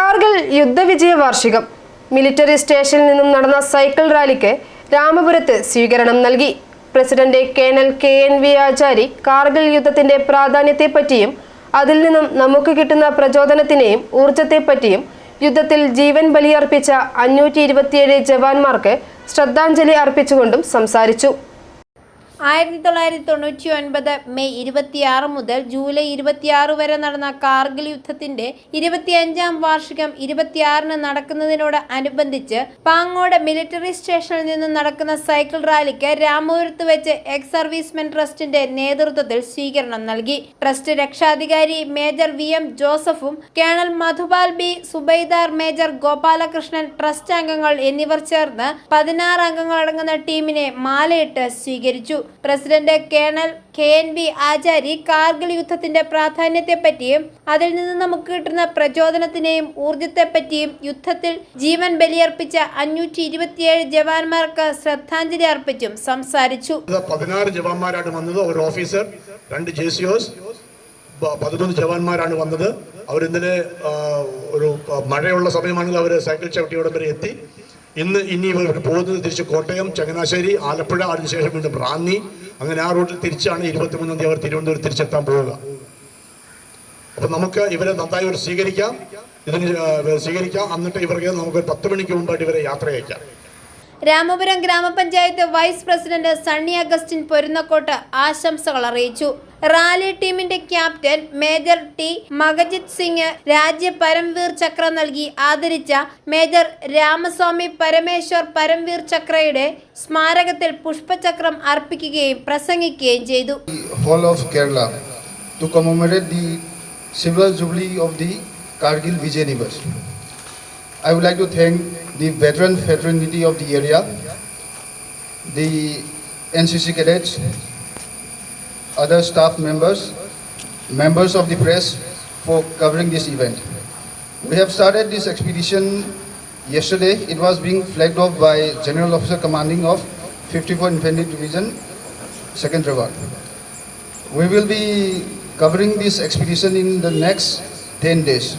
കാർഗിൽ യുദ്ധവിജയ വാർഷികം. മിലിറ്ററി സ്റ്റേഷനിൽ നിന്നും നടന്ന സൈക്കിൾ റാലിക്ക് രാമപുരത്ത് സ്വീകരണം നൽകി. President colonel K N V Achari Kargil യുദ്ധത്തിന്റെ പ്രാധാന്യത്തെപ്പറ്റിയും അതിൽ നിന്നും നമുക്ക് കിട്ടുന്ന പ്രചോദനത്തിനെയും ഊർജത്തെപ്പറ്റിയും യുദ്ധത്തിൽ ജീവൻ ബലിയർപ്പിച്ച അഞ്ഞൂറ്റി ഇരുപത്തിയേഴ് ജവാന്മാർക്ക് ശ്രദ്ധാഞ്ജലി അർപ്പിച്ചുകൊണ്ടും സംസാരിച്ചു. ആയിരത്തി തൊള്ളായിരത്തി തൊണ്ണൂറ്റി ഒൻപത് മെയ് ഇരുപത്തിയാറ് മുതൽ ജൂലൈ ഇരുപത്തിയാറ് വരെ നടന്ന കാർഗിൽ യുദ്ധത്തിന്റെ ഇരുപത്തിയഞ്ചാം വാർഷികം ഇരുപത്തിയാറിന് നടക്കുന്നതിനോട് അനുബന്ധിച്ച് പാങ്ങോട് മിലിറ്ററി സ്റ്റേഷനിൽ നിന്ന് നടക്കുന്ന സൈക്കിൾ റാലിക്ക് രാമപുരത്ത് വെച്ച് എക്സ് സർവീസ്മെൻ ട്രസ്റ്റിന്റെ നേതൃത്വത്തിൽ സ്വീകരണം നൽകി. ട്രസ്റ്റ് രക്ഷാധികാരി മേജർ വി എം ജോസഫും colonel Madhupal B Subedar major Gopalakrishnan trust അംഗങ്ങൾ എന്നിവർ ചേർന്ന് പതിനാറ് അംഗങ്ങളടങ്ങുന്ന ടീമിനെ മാലയിട്ട് സ്വീകരിച്ചു. President colonel K N V Achari Kargil യുദ്ധത്തിന്റെ പ്രാധാന്യത്തെപ്പറ്റിയും അതിൽ നിന്ന് നമുക്ക് കിട്ടുന്ന പ്രചോദനത്തിനെയും ഊർജത്തെപ്പറ്റിയും യുദ്ധത്തിൽ ജീവൻ ബലിയർപ്പിച്ച അഞ്ഞൂറ്റി ഇരുപത്തിയേഴ് ജവാന്മാർക്ക് ശ്രദ്ധാഞ്ജലി അർപ്പിച്ചും സംസാരിച്ചു. പതിനാറ് ജവാന്മാരാണ് വന്നത്. ഒരു ഓഫീസർ രണ്ട് ജെ സി ഒസ് പതിനൊന്ന് ജവാന്മാരാണ് വന്നത്. അവർ ഇന്നലെ ഒരു മഴയുള്ള സമയമാണെങ്കിൽ അവർ സൈക്കിൾ ചവിട്ടിയോടെ വരെ എത്തി. ഇന്ന് ഇനി ഇവർ പോകുന്നത് തിരിച്ച് കോട്ടയം ചങ്ങനാശ്ശേരി ആലപ്പുഴ അതിനുശേഷം വീണ്ടും റാന്നി. അങ്ങനെ ആ റൂട്ടിൽ തിരിച്ചാണ് ഇരുപത്തിമൂന്നാം തീയതി അവർ തിരുവനന്തപുരം തിരിച്ചെത്താൻ പോവുക. അപ്പൊ നമുക്ക് ഇവരെ നന്നായി ഒരു സ്വീകരിക്കാം. ഇതിന് സ്വീകരിക്കാം. എന്നിട്ട് ഇവർക്ക് നമുക്ക് ഒരു പത്ത് മണിക്ക് മുമ്പായിട്ട് ഇവരെ യാത്ര അയക്കാം. രാമപുരം ഗ്രാമപഞ്ചായത്ത് vice president Sunny Augustine Porunnakottu ആശംസകൾ അറിയിച്ചു. റാലി ടീമിന്റെ captain major T Magajit Singh രാജ്യ പരംവീർ ചക്ര നൽകി. ആദരിച്ച മേജർ രാമസ്വാമി പരമേശ്വർ പരംവീർ ചക്രയുടെ സ്മാരകത്തിൽ പുഷ്പചക്രം അർപ്പിക്കുകയും പ്രസംഗിക്കുകയും ചെയ്തു. Whole of Kerala to commemorate the silver jubilee of the Kargil Vijay Divas. I would like to the veteran fraternity of the area, the NCC cadets, other staff members, members of the press for covering this event. We have started this expedition yesterday. It was being flagged off by General Officer Commanding of 54 Infantry Division, 2nd Reward. We will be covering this expedition in the next 10 days.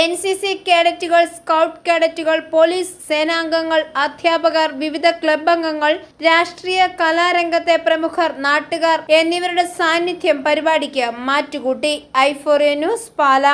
N C C കേഡറ്റുകൾ scout കേഡറ്റുകൾ police സേനാംഗങ്ങൾ അധ്യാപകർ വിവിധ club അംഗങ്ങൾ രാഷ്ട്രീയ കലാരംഗത്തെ പ്രമുഖർ നാട്ടുകാർ എന്നിവരുടെ സാന്നിധ്യം പരിപാടിക്ക് മാറ്റുകൂട്ടി. ഐഫോറിയ ന്യൂസ് പാല.